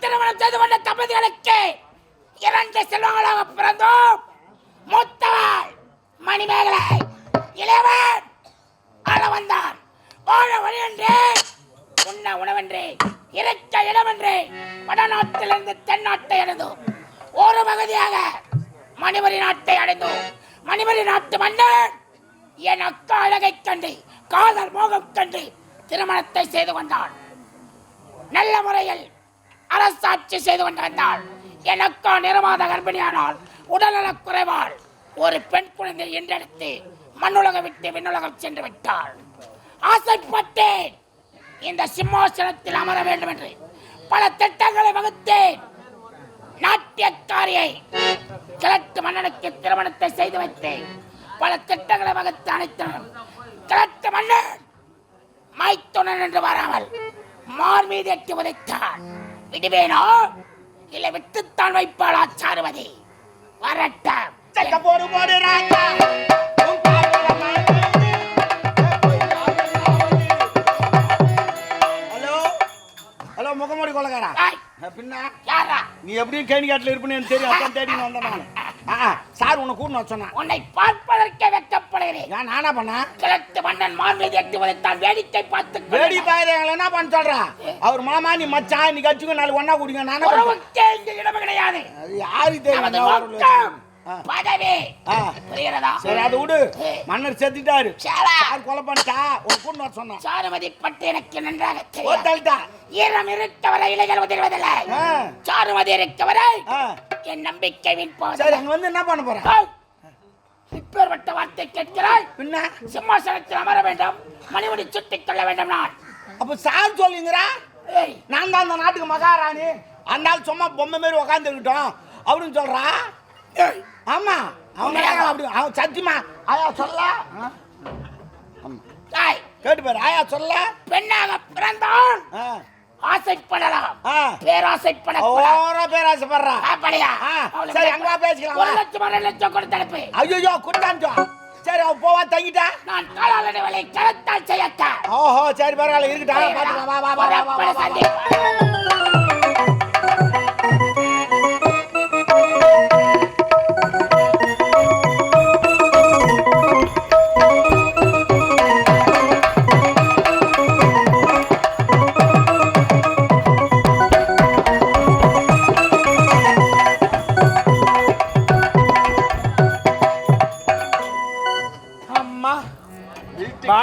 திருமணம் செய்து கொண்ட தம்பதிகளுக்கு இரண்டு செல்வங்களாக பிறந்தோம். மூத்தவள் மணிமேகலை இளையவன் ஆள வந்தான் வாழ வழியன்றே உண்ண உணவன்றே இறைக்க இடமன்றே வடநாட்டிலிருந்து தென்னாட்டை அடைந்தோம். ஒரு பகுதியாக மணிமரி நாட்டை அடைந்தோம். மணிமரி நாட்டு மன்னன் அக்கா அழகைக் கண்டு காதல் மோகம் கண்டு திருமணத்தை செய்து கொண்டான். நல்ல முறையில் அரசாட்சி செய்து கொண்டிருந்தாள். எனக்கோ நிறமாத கர்ப்பிணியானால் உடல்நலக் குறைவால் ஒரு பெண் குழந்தை என்றெடுத்து மண்ணுலகம் விட்டு விண்ணுலகம் சென்று விட்டாள். ஆசைப்பட்டேன். இந்த சிம்மாசனத்தில் அமர வேண்டும் என்று பல திட்டங்களை வகுத்தேன். நாட்டியக்காரியை கிழட்டு மன்னனுக்கு திருமணத்தை செய்து வைத்தேன். பல திட்டங்களை வகுத்து அனைத்தனர் கிழட்டு மன்னன் மைத்துணன் என்று வராமல் மார் மீது எட்டி உதைத்தான் விடுவேனோ? இல்லை விட்டுத்தான் வைப்பாளா சாருவதி வரட்டும். சக்க போடு போடு ராஜா. ஹலோ? ஹலோ முகமூடி கொள்ளக்காரா பின்ன யாரா? நீ எப்படியும் கேணி காட்டில் இருப்பேன்னு தெரியும். அதான் தேடி வந்தேன் நான். சார் உன்னை கூட்டு சொன்னேன். உன்னை பார்ப்பதற்கே வெட்கப்படுகிறேன். ஏன் நானா பண்ணேன் கிழட்டு மன்னன் மார் மீது எட்டி உதைத்தான் வேடிக்கை பார்த்து வேடி பாருங்கள என்ன பண்ண சொல்றா? அவர் மாமா நீ மச்சான் நீ கட்சிக்கு நாலு ஒண்ணா குடிங்க நானே பண்றேன். உறவுக்கே இங்கு இடம் கிடையாது. நமது தெரியும். பதவி. ஆ. புரிகிறதா? சரி அதை விடு. மன்னர் செத்துட்டாரு. சார் கொலை பண்ணிட்டா? உன் கூட்டு வர சொன்னேன். சாருமதி பட்டு எனக்கு நன்றாக தள்ளிட்டா ஈரம் இருக்கவரை இலைகள் உதிர்வதில்லை. ஆ. சாருமதி இருக்கவரை. என் நம்பிக்கை வீண் சரி அங்க வந்து என்ன பண்ண போற? ஏய், இப்பேற்பட்ட வார்த்தை கேட்கிறாய். பின்ன? சிம்மாசனத்தில் அமர வேண்டும். மணிமுடி சுட்டிக் கொள்ள வேண்டும் நான். அப்ப சார் சொல்லுங்கிறா நான் தான் அந்த நாட்டுக்கு மகாராணி. ஆள் சும்மா பொம்மை மாரி உக்காந்துருக்கட்டும் அப்படின்னு சொல்றா? ஆமா அவங்க அப்படி அவன் சத்தியமா ஆயா சொல்ல. ஏய், கேட்டு பாரு ஆயா சொல்ல பெண்ணாக பிறந்தான். ஆசைப்படலாம். ஓரா பேராசைப்படுறா. அப்படியா? சரி, அங்க பேசிக்கலாம், ஒரு. லட்சம் அரை லட்சம் கொடுத்து அனுப்பு. ஐயோ குண்டாஞ்சோ சரி அவ போவா தங்கிட்டா? நான் காலாளனை வேலை கரத்தால் செய்யத்த ஓஹோ சரி பரவாயில்ல இருக்கட்டும் பாத்துக்கலாம் வா வா வா வா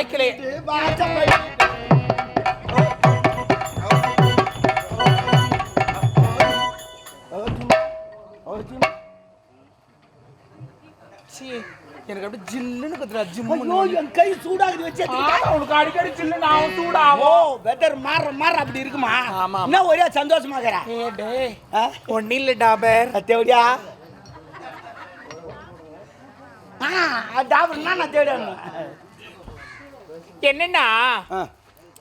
வாழ்க்கையிலே சீ, எனக்கு அப்படியே ஜில்லுன்னு குத்துறா ஜிம்முன்னு என் கை சூடாகுது வச்சு உனக்கு அடிக்கடி ஜில்லுன்னு ஆகும் சூடாகும். ஓ வெதர் மாற மாற அப்படி இருக்குமா? ஆமா. என்ன ஒரே சந்தோஷமாகறா? ஏ டேய் ஒன்னும் இல்லை டாபர். ஆ டாக்டர் நான் தேடி என்னன்னா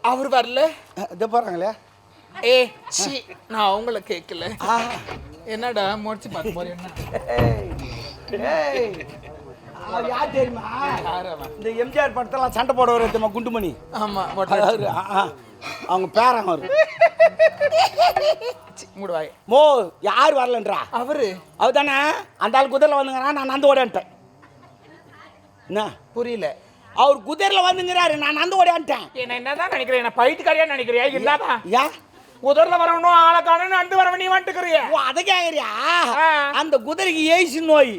அவர் வரல? இது போறாங்களே ஏ சி நான் அவங்கள கேட்கல என்னடா முடிச்சு பார்த்து போற என்ன? ஏய், ஏய். அவர் யார் தெரியுமா? இந்த எம்ஜிஆர் படத்தெல்லாம் சண்டை போட வர தெரியுமா குண்டுமணி? ஆமா. அவங்க பேரன் அவரு. மூடுவாய் மோ யார் வரலன்றா? அவரு? அவர் தானே அந்த ஆள் குதிரையில் வந்துங்கிறான் நான் நந்து ஓடியான்ட்டேன். என்ன? புரியல. அவர் குதிரையில் வந்துங்கிறாரு. நான் நந்து ஓடியான்ட்டேன் என்ன என்னதான் நினைக்கிறேன் என்ன பைத்தியக்காரியா நினைக்கிறியா இல்லாதா. ஏன் உதர்ல வரணும் ஆளை காணும் அண்டு வரவன் நீ வந்துக்கிறிய ஓ அதை கேக்குறியா. அந்த குதிரைக்கு ஏசி நோய்.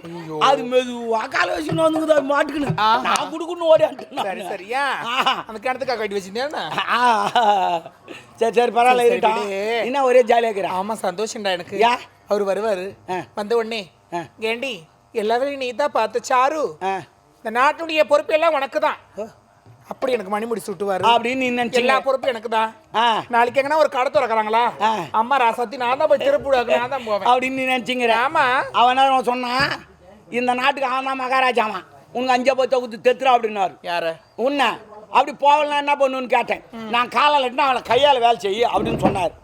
அது மெதுவா கால வச்சு நோந்துக்குது அது மாட்டுக்குன்னு. நான் குடுக்குன்னு ஓடியான்ட்டேன் சரி சரியா. அந்த கிணத்துக்கா கட்டி வச்சிருந்தேன் சரி சரி பரவாயில்ல இருக்கட்டும். என்ன ஒரே ஜாலியாக இருக்கிறா ஆமா சந்தோஷம்டா எனக்கு. யா? அவர் வருவாரு. வந்த உடனே. ஏண்டி எல்லாரையும் நீ தான் பார்த்த சாரு. இந்த நாட்டுடைய பொறுப்பு எல்லாம் உனக்கு தான். அப்படி எனக்கு மணிமுடி சுட்டுவாரு அப்படின்னு நீ எல்லா நினைச்சீங்க பொறுப்பும் எனக்கு தான் நாளைக்கு எங்கன்னா ஒரு கடை திறக்கறாங்களா. அம்மா ராசாத்தி நான் தான் போய் திருப்பூடாக்கு நான் தான் போவேன். அப்படின்னு நீ நினைச்சிங்கிற ஆமா. அவன் சொன்னான் இந்த நாட்டுக்கு அவன் தான் மகாராஜாவான் உங்க அஞ்ச போய் தொகுத்து தெத்துறா அப்படின்னாரு. யாரு? உன்ன. அப்படி போகலாம் என்ன பண்ணுன்னு கேட்டேன். நான் காலால் எட்டினா அவளை கையால் வேலை செய்யு அப்படின்னு சொன்னார்.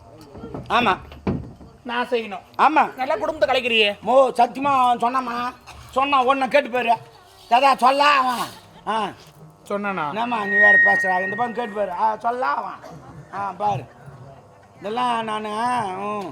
ஆமாம் நான் செய்யணும். ஆமாம் நல்லா குடும்பத்தை கலைக்கிறியே. மோ சத்தியமா அவன் சொன்னாம்மா சொன்னான் ஒன்றை கேட்டு போயிரு ததா சொல்ல அவன் ஆ. சொன்னானா? என்னம்மா நீ வேறு பேசுகிறா இந்த பக்கம் கேட்டு போயிரு ஆ சொல்ல அவன் ஆ பாரு. இதெல்லாம் நான் ம்.